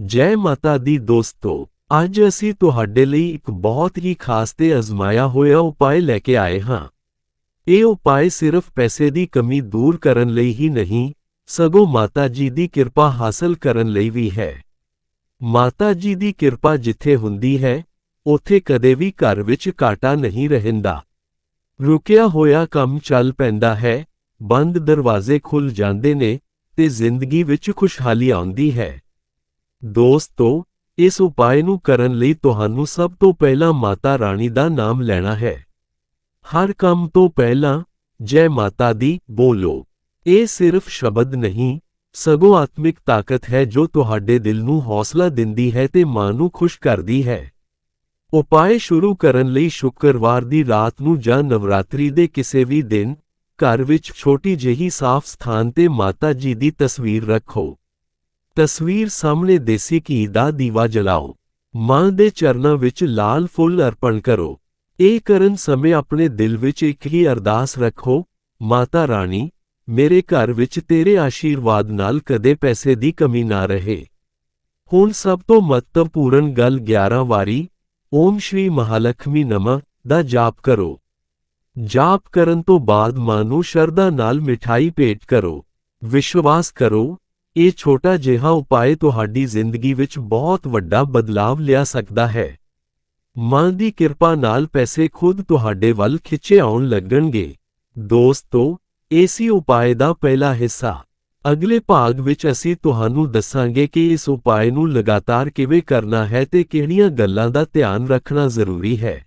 ਜੈ ਮਾਤਾ ਦੀ ਦੋਸਤੋ, ਅੱਜ ਅਸੀਂ ਤੁਹਾਡੇ ਲਈ ਇੱਕ ਬਹੁਤ ਹੀ ਖਾਸ ਤੇ ਅਜ਼ਮਾਇਆ ਹੋਇਆ ਉਪਾਅ ਲੈ ਕੇ ਆਏ ਹਾਂ। ਇਹ ਉਪਾਅ ਸਿਰਫ ਪੈਸੇ ਦੀ ਕਮੀ ਦੂਰ ਕਰਨ ਲਈ ਹੀ ਨਹੀਂ, ਸਗੋਂ ਮਾਤਾ ਜੀ ਦੀ ਕਿਰਪਾ ਹਾਸਲ ਕਰਨ ਲਈ ਵੀ ਹੈ। ਮਾਤਾ ਜੀ ਦੀ ਕਿਰਪਾ ਜਿੱਥੇ ਹੁੰਦੀ ਹੈ, ਉੱਥੇ ਕਦੇ ਵੀ ਘਰ ਵਿੱਚ ਘਾਟਾ ਨਹੀਂ ਰਹਿੰਦਾ। ਰੁਕਿਆ ਹੋਇਆ ਕੰਮ ਚੱਲ ਪੈਂਦਾ ਹੈ, ਬੰਦ ਦਰਵਾਜ਼ੇ ਖੁੱਲ ਜਾਂਦੇ ਨੇ ਤੇ ਜ਼ਿੰਦਗੀ ਵਿੱਚ ਖੁਸ਼ਹਾਲੀ ਆਉਂਦੀ ਹੈ। ਦੋਸਤੋ, ਇਸ ਉਪਾਅ ਨੂੰ ਕਰਨ ਲਈ ਤੁਹਾਨੂੰ ਸਭ ਤੋਂ ਪਹਿਲਾਂ ਮਾਤਾ ਰਾਣੀ ਦਾ ਨਾਮ ਲੈਣਾ ਹੈ। ਹਰ ਕੰਮ ਤੋਂ ਪਹਿਲਾਂ, ਜੈ ਮਾਤਾ ਦੀ, ਬੋਲੋ। ਇਹ ਸਿਰਫ ਸ਼ਬਦ ਨਹੀਂ, ਸਗੋਂ ਆਤਮਿਕ ਤਾਕਤ ਹੈ ਜੋ ਤੁਹਾਡੇ ਦਿਲ ਨੂੰ ਹੌਸਲਾ ਦਿੰਦੀ ਹੈ ਤੇ ਮਨ ਨੂੰ ਖੁਸ਼ ਕਰਦੀ ਹੈ। ਉਪਾਅ ਸ਼ੁਰੂ ਕਰਨ ਲਈ ਸ਼ੁੱਕਰਵਾਰ ਦੀ ਰਾਤ ਨੂੰ ਜਾਂ ਨਵਰਾਤਰੀ ਦੇ ਕਿਸੇ ਵੀ ਦਿਨ, ਘਰ ਵਿੱਚ ਛੋਟੀ ਜਿਹੀ ਸਾਫ਼ ਸਥਾਨ ਤੇ ਮਾਤਾ ਜੀ ਦੀ ਤਸਵੀਰ ਰੱਖੋ। ਤਸਵੀਰ ਸਾਹਮਣੇ ਦੇਸੀ ਘੀ ਦਾ ਦੀਵਾ ਜਲਾਓ। ਮਾਂ ਦੇ ਚਰਨਾਂ ਵਿੱਚ ਲਾਲ ਫੁੱਲ ਅਰਪਣ ਕਰੋ। ਇਹ ਕਰਨ ਸਮੇਂ ਆਪਣੇ ਦਿਲ ਵਿੱਚ ਇੱਕ ਹੀ ਅਰਦਾਸ ਰੱਖੋ, ਮਾਤਾ ਰਾਣੀ, ਮੇਰੇ ਘਰ ਵਿੱਚ ਤੇਰੇ ਆਸ਼ੀਰਵਾਦ ਨਾਲ ਕਦੇ ਪੈਸੇ ਦੀ ਕਮੀ ਨਾ ਰਹੇ। ਹੁਣ ਸਭ ਤੋਂ ਮਹੱਤਵਪੂਰਨ ਗੱਲ 11 ਵਾਰੀ, ਓਮ ਸ਼੍ਰੀ ਮਹਾਲక్ష్ਮੀ ਨਮঃ ਦਾ ਜਾਪ ਕਰੋ। ਜਾਪ ਕਰਨ ਤੋਂ ਬਾਅਦ ਮਾਂ ਨੂੰ ਸ਼ਰਧਾ ਨਾਲ ਮਿਠਾਈ ਭੇਟ ਕਰੋ। ਵਿਸ਼ਵਾਸ ਕਰੋ ਇਹ ਛੋਟਾ ਜਿਹਾ ਉਪਾਅ ਤੁਹਾਡੀ ਜ਼ਿੰਦਗੀ ਵਿੱਚ ਬਹੁਤ ਵੱਡਾ ਬਦਲਾਵ ਲਿਆ ਸਕਦਾ ਹੈ। ਮਾਂ ਦੀ ਕਿਰਪਾ ਨਾਲ ਪੈਸੇ ਖੁਦ ਤੁਹਾਡੇ ਵੱਲ ਖਿੱਚੇ ਆਉਣ ਲੱਗਣਗੇ। ਦੋਸਤੋ ਏਸੀ ਉਪਾਅ ਦਾ ਪਹਿਲਾ ਹਿੱਸਾ। ਅਗਲੇ ਭਾਗ ਵਿੱਚ ਅਸੀਂ ਤੁਹਾਨੂੰ ਦੱਸਾਂਗੇ ਕਿ ਇਸ ਉਪਾਅ ਨੂੰ ਲਗਾਤਾਰ ਕਿਵੇਂ ਕਰਨਾ ਹੈ ਤੇ ਕਿਹੜੀਆਂ ਗੱਲਾਂ ਦਾ ਧਿਆਨ ਰੱਖਣਾ ਜ਼ਰੂਰੀ ਹੈ।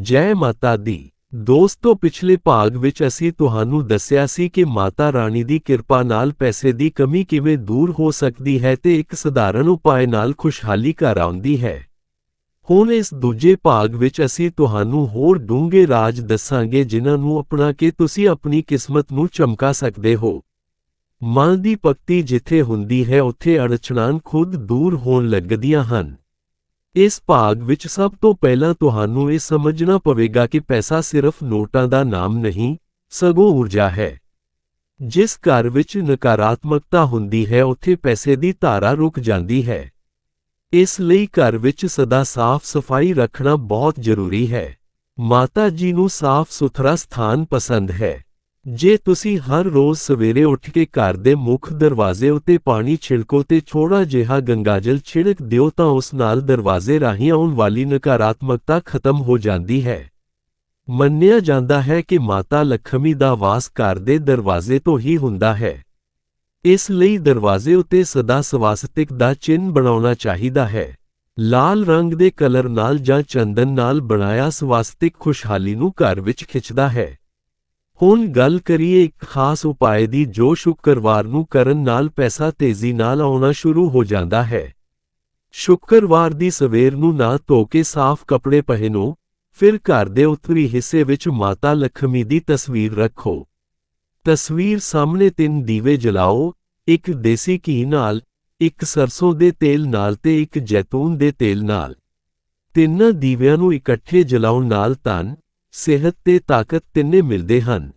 ਜੈ ਮਾਤਾ ਦੀ। ਦੋਸਤੋ, ਪਿਛਲੇ ਭਾਗ ਵਿੱਚ ਅਸੀਂ ਤੁਹਾਨੂੰ ਦੱਸਿਆ ਸੀ ਕਿ ਮਾਤਾ ਰਾਣੀ ਦੀ ਕਿਰਪਾ ਨਾਲ ਪੈਸੇ ਦੀ ਕਮੀ ਕਿਵੇਂ ਦੂਰ ਹੋ ਸਕਦੀ ਹੈ ਤੇ ਇੱਕ ਸਧਾਰਨ ਉਪਾਅ ਨਾਲ ਖੁਸ਼ਹਾਲੀ ਘਰ ਆਉਂਦੀ ਹੈ। ਹੁਣ ਇਸ ਦੂਜੇ ਭਾਗ ਵਿੱਚ ਅਸੀਂ ਤੁਹਾਨੂੰ ਹੋਰ ਡੂੰਘੇ ਰਾਜ ਦੱਸਾਂਗੇ, ਜਿਨ੍ਹਾਂ ਨੂੰ ਅਪਣਾ ਕੇ ਤੁਸੀਂ ਆਪਣੀ ਕਿਸਮਤ ਨੂੰ ਚਮਕਾ ਸਕਦੇ ਹੋ। ਮਨ ਦੀ ਭਗਤੀ ਜਿੱਥੇ ਹੁੰਦੀ ਹੈ, ਉੱਥੇ ਅੜਚਣਾਂ ਖੁਦ ਦੂਰ ਹੋਣ ਲੱਗਦੀਆਂ ਹਨ। ਇਸ ਭਾਗ ਵਿੱਚ ਸਭ ਤੋਂ ਪਹਿਲਾਂ ਤੁਹਾਨੂੰ ਇਹ ਸਮਝਣਾ ਪਵੇਗਾ ਕਿ ਪੈਸਾ ਸਿਰਫ ਨੋਟਾਂ ਦਾ ਨਾਮ ਨਹੀਂ, ਸਗੋਂ ਊਰਜਾ ਹੈ। ਜਿਸ ਘਰ ਵਿੱਚ ਨਕਾਰਾਤਮਕਤਾ ਹੁੰਦੀ ਹੈ, ਉੱਥੇ ਪੈਸੇ ਦੀ ਧਾਰਾ ਰੁਕ ਜਾਂਦੀ ਹੈ। ਇਸ ਲਈ ਘਰ ਵਿੱਚ ਸਦਾ ਸਾਫ਼ ਸਫ਼ਾਈ ਰੱਖਣਾ ਬਹੁਤ ਜ਼ਰੂਰੀ ਹੈ। ਮਾਤਾ ਜੀ ਨੂੰ ਸਾਫ਼ ਸੁਥਰਾ ਸਥਾਨ ਪਸੰਦ ਹੈ। ਜੇ ਤੁਸੀਂ ਹਰ ਰੋਜ਼ ਸਵੇਰੇ ਉੱਠ ਕੇ ਘਰ ਦੇ ਮੁੱਖ ਦਰਵਾਜ਼ੇ ਉੱਤੇ ਪਾਣੀ ਛਿੜਕੋ ਤੇ ਥੋੜਾ ਜਿਹਾ ਗੰਗਾਜਲ ਛਿੜਕ ਦਿਓ ਤਾਂ ਉਸ ਨਾਲ ਦਰਵਾਜ਼ੇ ਰਾਹੀਂ ਆਉਣ ਵਾਲੀ ਨਕਾਰਾਤਮਕਤਾ ਖਤਮ ਹੋ ਜਾਂਦੀ ਹੈ। ਮੰਨਿਆ ਜਾਂਦਾ ਹੈ ਕਿ ਮਾਤਾ ਲਖਮੀ ਦਾ ਵਾਸ ਘਰ ਦੇ ਦਰਵਾਜ਼ੇ ਤੋਂ ਹੀ ਹੁੰਦਾ ਹੈ। ਇਸ ਲਈ ਦਰਵਾਜ਼ੇ ਉੱਤੇ ਸਦਾ ਸਵਾਸਤਿਕ ਦਾ ਚਿੰਨ੍ਹ ਬਣਾਉਣਾ ਚਾਹੀਦਾ ਹੈ। ਲਾਲ ਰੰਗ ਦੇ ਕਲਰ ਨਾਲ ਜਾਂ ਚੰਦਨ ਨਾਲ ਬਣਾਇਆ ਸਵਾਸਤਿਕ ਖੁਸ਼ਹਾਲੀ ਨੂੰ ਘਰ ਵਿੱਚ ਖਿੱਚਦਾ ਹੈ। ਹੁਣ ਗੱਲ ਕਰੀਏ ਇੱਕ ਖਾਸ ਉਪਾਅ ਦੀ ਜੋ ਸ਼ੁੱਕਰਵਾਰ ਨੂੰ ਕਰਨ ਨਾਲ ਪੈਸਾ ਤੇਜ਼ੀ ਨਾਲ ਆਉਣਾ ਸ਼ੁਰੂ ਹੋ ਜਾਂਦਾ ਹੈ। ਸ਼ੁੱਕਰਵਾਰ ਦੀ ਸਵੇਰ ਨੂੰ ਨਾ ਧੋ ਕੇ ਸਾਫ਼ ਕੱਪੜੇ ਪਹਿਨੋ, ਫਿਰ ਘਰ ਦੇ ਉੱਤਰੀ ਹਿੱਸੇ ਵਿੱਚ ਮਾਤਾ ਲక్ష్ਮੀ ਦੀ ਤਸਵੀਰ ਰੱਖੋ। ਤਸਵੀਰ ਸਾਹਮਣੇ ਤਿੰਨ ਦੀਵੇ ਜਲਾਓ, ਇੱਕ ਦੇਸੀ ਘੀ ਨਾਲ, ਇੱਕ ਸਰਸੋਂ ਦੇ ਤੇਲ ਨਾਲ ਤੇ ਇੱਕ ਜੈਤੂਨ ਦੇ ਤੇਲ ਨਾਲ। ਤਿੰਨਾਂ ਦੀਵਿਆਂ ਨੂੰ ਇਕੱਠੇ ਜਲਾਉਣ ਨਾਲ ਧਨ। ਸਿਹਤ ਤੇ ਤਾਕਤ ਤਿੰਨੇ ਮਿਲਦੇ ਹਨ।